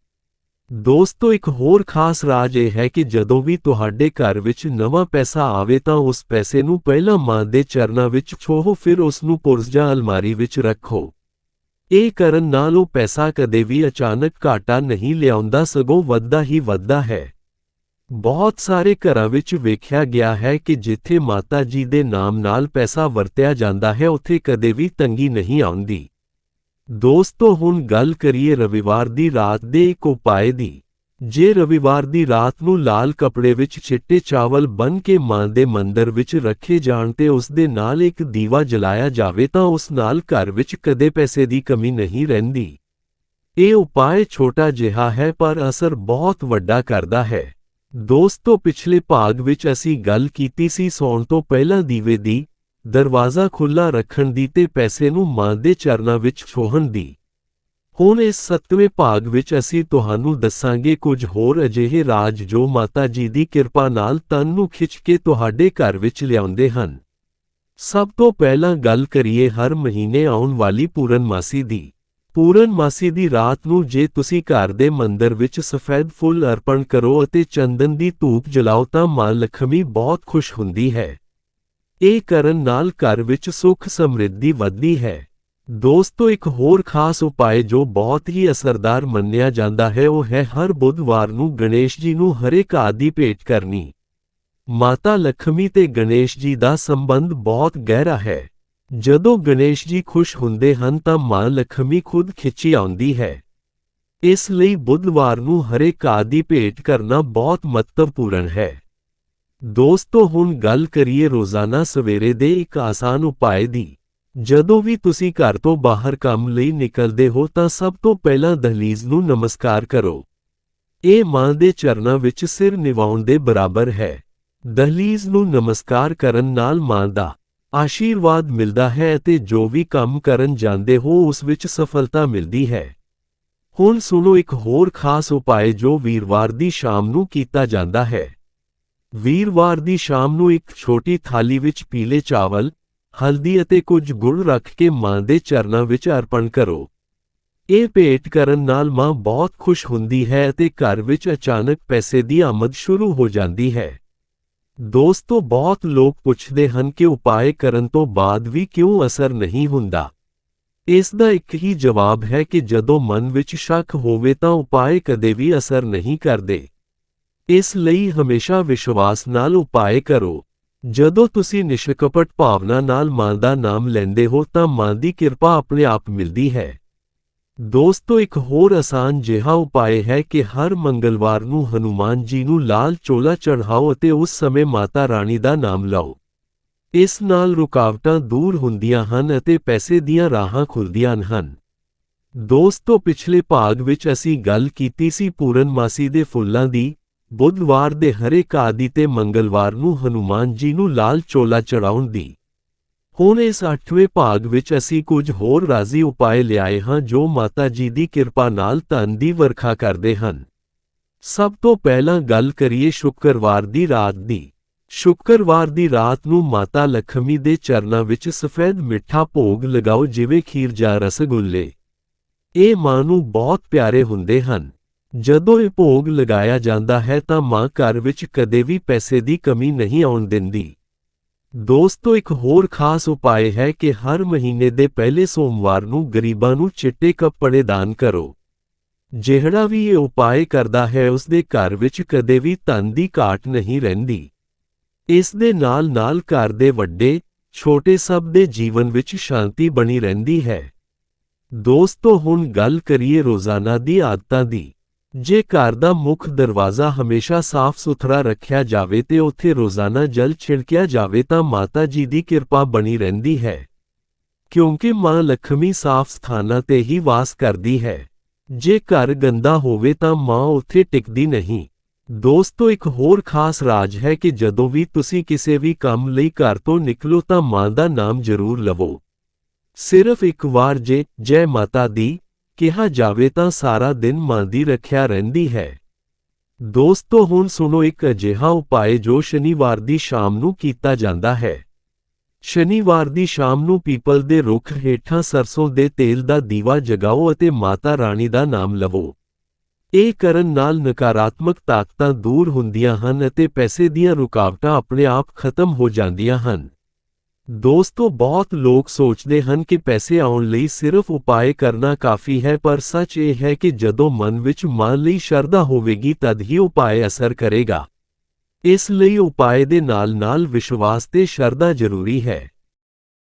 ਦੋਸਤੋ, ਇੱਕ ਹੋਰ ਖਾਸ ਰਾਜ ਇਹ ਹੈ ਕਿ ਜਦੋਂ ਵੀ ਤੁਹਾਡੇ ਘਰ ਵਿੱਚ ਨਵਾਂ ਪੈਸਾ ਆਵੇ ਤਾਂ ਉਸ ਪੈਸੇ ਨੂੰ ਪਹਿਲਾਂ ਮਾਂ ਦੇ ਚਰਨਾਂ ਵਿੱਚ ਛੋਹੋ, ਫਿਰ ਉਸ ਨੂੰ ਪੁਰਸ ਜਾਂ ਅਲਮਾਰੀ ਵਿੱਚ ਰੱਖੋ। ਇਹ ਕਰਨ ਨਾਲ ਉਹ ਪੈਸਾ ਕਦੇ ਵੀ ਅਚਾਨਕ ਘਾਟਾ ਨਹੀਂ ਲਿਆਉਂਦਾ, ਸਗੋਂ ਵੱਧਦਾ ਹੀ ਵੱਧਦਾ ਹੈ। ਬਹੁਤ ਸਾਰੇ ਘਰਾਂ ਵਿੱਚ ਵੇਖਿਆ ਗਿਆ ਹੈ ਕਿ ਜਿੱਥੇ ਮਾਤਾ ਜੀ ਦੇ ਨਾਮ ਨਾਲ ਪੈਸਾ ਵਰਤਿਆ ਜਾਂਦਾ ਹੈ, ਉੱਥੇ ਕਦੇ ਵੀ ਤੰਗੀ ਨਹੀਂ ਆਉਂਦੀ। ਦੋਸਤੋ, ਹੁਣ ਗੱਲ ਕਰੀਏ ਰਵਿਵਾਰ ਦੀ ਰਾਤ ਦੇ ਇੱਕ ਉਪਾਏ ਦੀ। ਜੇ ਰਵਿਵਾਰ ਦੀ ਰਾਤ ਨੂੰ ਲਾਲ ਕੱਪੜੇ ਵਿੱਚ ਚਿੱਟੇ ਚਾਵਲ ਬਨ ਕੇ ਮਾਂ ਦੇ ਮੰਦਰ ਵਿੱਚ ਰੱਖੇ ਜਾਣ ਤੇ ਉਸ ਦੇ ਨਾਲ ਇੱਕ ਦੀਵਾ ਜਲਾਇਆ ਜਾਵੇ ਤਾਂ ਉਸ ਨਾਲ ਘਰ ਵਿੱਚ ਕਦੇ ਪੈਸੇ ਦੀ ਕਮੀ ਨਹੀਂ ਰਹਿੰਦੀ। ਇਹ ਉਪਾਅ ਛੋਟਾ ਜਿਹਾ ਹੈ, ਪਰ ਅਸਰ ਬਹੁਤ ਵੱਡਾ ਕਰਦਾ ਹੈ। ਦੋਸਤੋ, ਪਿਛਲੇ ਭਾਗ ਵਿੱਚ ਅਸੀਂ ਗੱਲ ਕੀਤੀ ਸੀ ਸੌਣ ਤੋਂ ਪਹਿਲਾਂ ਦੀਵੇ ਦੀ, ਦਰਵਾਜ਼ਾ ਖੁੱਲਾ ਰੱਖਣ ਦੀ ਤੇ ਪੈਸੇ ਨੂੰ ਮਾਂ ਦੇ ਚਰਨਾਂ ਵਿੱਚ ਛੋਹਣ ਦੀ। ਹੁਣ ਇਸ ਸੱਤਵੇਂ ਭਾਗ ਵਿੱਚ ਅਸੀਂ ਤੁਹਾਨੂੰ ਦੱਸਾਂਗੇ ਕੁਝ ਹੋਰ ਅਜਿਹੇ ਰਾਜ ਜੋ ਮਾਤਾ ਜੀ ਦੀ ਕਿਰਪਾ ਨਾਲ ਤਨ ਨੂੰ ਖਿੱਚ ਕੇ ਤੁਹਾਡੇ ਘਰ ਵਿੱਚ ਲਿਆਉਂਦੇ ਹਨ। ਸਭ ਤੋਂ ਪਹਿਲਾਂ ਗੱਲ ਕਰੀਏ ਹਰ ਮਹੀਨੇ ਆਉਣ ਵਾਲੀ ਪੂਰਨਮਾਸੀ ਦੀ। ਪੂਰਨਮਾਸੀ ਦੀ ਰਾਤ ਨੂੰ ਜੇ ਤੁਸੀਂ ਘਰ ਦੇ ਮੰਦਰ ਵਿੱਚ ਸਫੈਦ ਫੁੱਲ ਅਰਪਣ ਕਰੋ ਅਤੇ ਚੰਦਨ ਦੀ ਧੂਪ ਜਲਾਓ ਤਾਂ ਮਾਂ ਲక్ష్ਮੀ ਬਹੁਤ ਖੁਸ਼ ਹੁੰਦੀ ਹੈ। ਇਹ ਕਰਨ ਨਾਲ ਘਰ ਵਿੱਚ ਸੁੱਖ ਸਮਰਿੱਧੀ ਵੱਧਦੀ ਹੈ। ਦੋਸਤੋ, ਇੱਕ ਹੋਰ ਖਾਸ ਉਪਾਏ ਜੋ ਬਹੁਤ ਹੀ ਅਸਰਦਾਰ ਮੰਨਿਆ ਜਾਂਦਾ ਹੈ, ਉਹ ਹੈ ਹਰ ਬੁੱਧਵਾਰ ਨੂੰ ਗਣੇਸ਼ ਜੀ ਨੂੰ ਹਰੇ ਘਾਹ ਦੀ ਭੇਟ ਕਰਨੀ। ਮਾਤਾ ਲక్ష్ਮੀ ਤੇ ਗਣੇਸ਼ ਜੀ ਦਾ ਸੰਬੰਧ ਬਹੁਤ ਗਹਿਰਾ ਹੈ। ਜਦੋਂ ਗਣੇਸ਼ ਜੀ ਖੁਸ਼ ਹੁੰਦੇ ਹਨ ਤਾਂ ਮਾਂ ਲਖਮੀ ਖੁਦ ਖਿੱਚੀ ਆਉਂਦੀ ਹੈ। ਇਸ ਲਈ ਬੁੱਧਵਾਰ ਨੂੰ ਹਰੇ ਘਾਹ ਦੀ ਭੇਟ ਕਰਨਾ ਬਹੁਤ ਮਹੱਤਵਪੂਰਨ ਹੈ। ਦੋਸਤੋ, ਹੁਣ ਗੱਲ ਕਰੀਏ ਰੋਜ਼ਾਨਾ ਸਵੇਰੇ ਦੇ ਇੱਕ ਆਸਾਨ ਉਪਾਅ ਦੀ। ਜਦੋਂ ਵੀ ਤੁਸੀਂ ਘਰ ਤੋਂ ਬਾਹਰ ਕੰਮ ਲਈ ਨਿਕਲਦੇ ਹੋ ਤਾਂ ਸਭ ਤੋਂ ਪਹਿਲਾਂ ਦਹਲੀਜ਼ ਨੂੰ ਨਮਸਕਾਰ ਕਰੋ। ਇਹ ਮਾਂ ਦੇ ਚਰਨਾਂ ਵਿੱਚ ਸਿਰ ਨਿਵਾਉਣ ਦੇ ਬਰਾਬਰ ਹੈ। ਦਹਲੀਜ਼ ਨੂੰ ਨਮਸਕਾਰ ਕਰਨ ਨਾਲ ਮਾਂ ਦਾ ਆਸ਼ੀਰਵਾਦ ਮਿਲਦਾ ਹੈ ਅਤੇ ਜੋ ਵੀ ਕੰਮ ਕਰਨ ਜਾਂਦੇ ਹੋ ਉਸ ਵਿੱਚ ਸਫਲਤਾ ਮਿਲਦੀ ਹੈ। ਹੁਣ ਸੁਣੋ ਇੱਕ ਹੋਰ ਖਾਸ ਉਪਾਅ ਜੋ ਵੀਰਵਾਰ ਦੀ ਸ਼ਾਮ ਨੂੰ ਕੀਤਾ ਜਾਂਦਾ ਹੈ। ਵੀਰਵਾਰ ਦੀ ਸ਼ਾਮ ਨੂੰ ਇੱਕ ਛੋਟੀ ਥਾਲੀ ਵਿੱਚ ਪੀਲੇ ਚਾਵਲ, ਹਲਦੀ ਅਤੇ ਕੁਝ ਗੁੜ ਰੱਖ ਕੇ ਮਾਂ ਦੇ ਚਰਨਾਂ ਵਿੱਚ ਅਰਪਣ ਕਰੋ। ਇਹ ਭੇਟ ਕਰਨ ਨਾਲ ਮਾਂ ਬਹੁਤ ਖੁਸ਼ ਹੁੰਦੀ ਹੈ ਅਤੇ ਘਰ ਵਿੱਚ ਅਚਾਨਕ ਪੈਸੇ ਦੀ ਆਮਦ ਸ਼ੁਰੂ ਹੋ ਜਾਂਦੀ ਹੈ। ਦੋਸਤੋ ਬਹੁਤ ਲੋਕ ਪੁੱਛਦੇ ਹਨ ਕਿ ਉਪਾਅ ਕਰਨ ਤੋਂ ਬਾਅਦ ਵੀ ਕਿਉਂ ਅਸਰ ਨਹੀਂ ਹੁੰਦਾ। ਇਸ ਦਾ ਇੱਕ ਹੀ ਜਵਾਬ ਹੈ ਕਿ ਜਦੋਂ ਮਨ ਵਿੱਚ ਸ਼ੱਕ ਹੋਵੇ ਤਾਂ ਉਪਾਅ ਕਦੇ ਵੀ ਅਸਰ ਨਹੀਂ ਕਰਦੇ। ਇਸ ਲਈ ਹਮੇਸ਼ਾ ਵਿਸ਼ਵਾਸ ਨਾਲ ਉਪਾਅ ਕਰੋ। ਜਦੋਂ ਤੁਸੀਂ ਨਿਸ਼ਕਪਟ ਭਾਵਨਾ ਨਾਲ ਮਾਂ ਦਾ ਨਾਮ ਲੈਂਦੇ ਹੋ ਤਾਂ ਮਾਂ ਦੀ ਕਿਰਪਾ ਆਪਣੇ ਆਪ ਮਿਲਦੀ ਹੈ। ਦੋਸਤੋ, ਇੱਕ ਹੋਰ ਆਸਾਨ ਜਿਹਾ ਉਪਾਅ ਹੈ ਕਿ ਹਰ ਮੰਗਲਵਾਰ ਨੂੰ ਹਨੂਮਾਨ ਜੀ ਨੂੰ ਲਾਲ ਚੋਲਾ ਚੜ੍ਹਾਓ ਅਤੇ ਉਸ ਸਮੇਂ ਮਾਤਾ ਰਾਣੀ ਦਾ ਨਾਮ ਲਓ। ਇਸ ਨਾਲ ਰੁਕਾਵਟਾਂ ਦੂਰ ਹੁੰਦੀਆਂ ਹਨ ਅਤੇ ਪੈਸੇ ਦੀਆਂ ਰਾਹਾਂ ਖੁੱਲਦੀਆਂ ਹਨ। ਦੋਸਤੋ, ਪਿਛਲੇ ਭਾਗ ਵਿੱਚ ਅਸੀਂ ਗੱਲ ਕੀਤੀ ਸੀ ਪੂਰਨਮਾਸੀ ਦੇ ਫੁੱਲਾਂ ਦੀ। ਬੁੱਧਵਾਰ ਦੇ ਹਰੇਕ ਘਾਹ ਤੇ ਮੰਗਲਵਾਰ ਨੂੰ ਹਨੂਮਾਨ ਜੀ ਨੂੰ ਲਾਲ ਚੋਲਾ ਚੜਾਉਣ ਦੀ। ਹੁਣ ਇਸ 8ਵੇਂ ਭਾਗ ਵਿੱਚ ਅਸੀਂ ਕੁਝ ਹੋਰ ਰਾਜ਼ੀ ਉਪਾਏ ਲਿਆਏ ਹਾਂ ਜੋ ਮਾਤਾ ਜੀ ਦੀ ਕਿਰਪਾ ਨਾਲ ਧਨ ਦੀ ਵਰਖਾ ਕਰਦੇ ਹਨ। ਸਭ ਤੋਂ ਪਹਿਲਾਂ ਗੱਲ ਕਰੀਏ ਸ਼ੁੱਕਰਵਾਰ ਦੀ ਰਾਤ ਦੀ। ਸ਼ੁੱਕਰਵਾਰ ਦੀ ਰਾਤ ਨੂੰ ਮਾਤਾ ਲక్ష్ਮੀ ਦੇ ਚਰਨਾਂ ਵਿੱਚ ਸਫੈਦ ਮਿੱਠਾ ਭੋਗ ਲਗਾਓ ਜਿਵੇਂ ਖੀਰ ਜਾਂ ਰਸਗੁੱਲੇ। ਇਹ ਮਾਂ ਨੂੰ ਬਹੁਤ ਪਿਆਰੇ ਹੁੰਦੇ ਹਨ। ਜਦੋਂ ਇਹ ਭੋਗ ਲਗਾਇਆ ਜਾਂਦਾ ਹੈ ਤਾਂ ਮਾਂ ਘਰ ਵਿੱਚ ਕਦੇ ਵੀ ਪੈਸੇ ਦੀ ਕਮੀ ਨਹੀਂ ਆਉਣ ਦਿੰਦੀ। ਦੋਸਤੋ, ਇੱਕ ਹੋਰ ਖਾਸ ਉਪਾਅ ਹੈ ਕਿ ਹਰ ਮਹੀਨੇ ਦੇ ਪਹਿਲੇ ਸੋਮਵਾਰ ਨੂੰ ਗਰੀਬਾਂ ਨੂੰ ਚਿੱਟੇ ਕੱਪੜੇ ਦਾਨ ਕਰੋ। ਜਿਹੜਾ ਵੀ ਇਹ ਉਪਾਅ ਕਰਦਾ ਹੈ ਉਸ ਦੇ ਘਰ ਵਿੱਚ ਕਦੇ ਵੀ ਧਨ ਦੀ ਘਾਟ ਨਹੀਂ ਰਹਿੰਦੀ। ਇਸ ਦੇ ਨਾਲ-ਨਾਲ ਘਰ ਦੇ ਵੱਡੇ, ਛੋਟੇ ਸਭ ਦੇ ਜੀਵਨ ਵਿੱਚ ਸ਼ਾਂਤੀ ਬਣੀ ਰਹਿੰਦੀ ਹੈ। ਦੋਸਤੋ, ਹੁਣ ਗੱਲ ਕਰੀਏ ਰੋਜ਼ਾਨਾ ਦੀ ਆਦਤਾਂ ਦੀ। ਜੇ ਘਰ ਦਾ ਮੁੱਖ ਦਰਵਾਜ਼ਾ ਹਮੇਸ਼ਾ ਸਾਫ਼ ਸੁਥਰਾ ਰੱਖਿਆ ਜਾਵੇ ਤੇ ਉੱਥੇ ਰੋਜ਼ਾਨਾ ਜਲ ਛਿੜਕਿਆ ਜਾਵੇ ਤਾਂ ਮਾਤਾ ਜੀ ਦੀ ਕਿਰਪਾ ਬਣੀ ਰਹਿੰਦੀ ਹੈ। ਕਿਉਂਕਿ ਮਾਂ ਲక్ష్ਮੀ ਸਾਫ਼ ਸਥਾਨਾਂ ਤੇ ਹੀ ਵਾਸ ਕਰਦੀ ਹੈ। ਜੇ ਘਰ ਗੰਦਾ ਹੋਵੇ ਤਾਂ ਮਾਂ ਉੱਥੇ ਟਿਕਦੀ ਨਹੀਂ। ਦੋਸਤੋ ਇੱਕ ਹੋਰ ਖਾਸ ਰਾਜ ਹੈ ਕਿ ਜਦੋਂ ਵੀ ਤੁਸੀਂ ਕਿਸੇ ਵੀ ਕੰਮ ਲਈ ਘਰ ਤੋਂ ਨਿਕਲੋ ਤਾਂ ਮਾਂ ਦਾ ਨਾਮ ਜ਼ਰੂਰ ਲਵੋ। ਸਿਰਫ ਇੱਕ ਵਾਰ ਜੇ, ਜੈ ਮਾਤਾ ਦੀ ਕਿਹਾ ਜਾਵੇ ਤਾਂ ਸਾਰਾ ਦਿਨ ਮਾਂ ਦੀ ਰੱਖਿਆ ਰਹਿੰਦੀ ਹੈ। ਦੋਸਤੋ, ਹੁਣ ਸੁਣੋ, ਇੱਕ ਅਜਿਹਾ ਉਪਾਅ ਜੋ ਸ਼ਨੀਵਾਰ ਦੀ ਸ਼ਾਮ ਨੂੰ ਕੀਤਾ ਜਾਂਦਾ ਹੈ। ਸ਼ਨੀਵਾਰ ਦੀ ਸ਼ਾਮ ਨੂੰ ਪੀਪਲ ਦੇ ਰੁੱਖ ਹੇਠਾਂ ਸਰਸੋਂ ਦੇ ਤੇਲ ਦਾ ਦੀਵਾ ਜਗਾਓ ਅਤੇ ਮਾਤਾ ਰਾਣੀ ਦਾ ਨਾਮ ਲਵੋ। ਇਹ ਕਰਨ ਨਾਲ ਨਕਾਰਾਤਮਕ ਤਾਕਤਾਂ ਦੂਰ ਹੁੰਦੀਆਂ ਹਨ ਅਤੇ ਪੈਸੇ ਦੀਆਂ ਰੁਕਾਵਟਾਂ ਆਪਣੇ ਆਪ ਖਤਮ ਹੋ ਜਾਂਦੀਆਂ ਹਨ। ਦੋਸਤੋ, ਬਹੁਤ ਲੋਕ ਸੋਚਦੇ ਹਨ ਕਿ ਪੈਸੇ ਆਉਣ ਲਈ ਸਿਰਫ ਉਪਾਅ ਕਰਨਾ ਕਾਫੀ ਹੈ, ਪਰ ਸੱਚ ਇਹ ਹੈ ਕਿ ਜਦੋਂ ਮਨ ਵਿੱਚ ਮਨ ਲਈ ਸ਼ਰਧਾ ਹੋਵੇਗੀ, ਤਦ ਹੀ ਉਪਾਅ ਅਸਰ ਕਰੇਗਾ। ਇਸ ਲਈ ਉਪਾਅ ਦੇ ਨਾਲ-ਨਾਲ ਵਿਸ਼ਵਾਸ ਤੇ ਸ਼ਰਧਾ ਜ਼ਰੂਰੀ ਹੈ।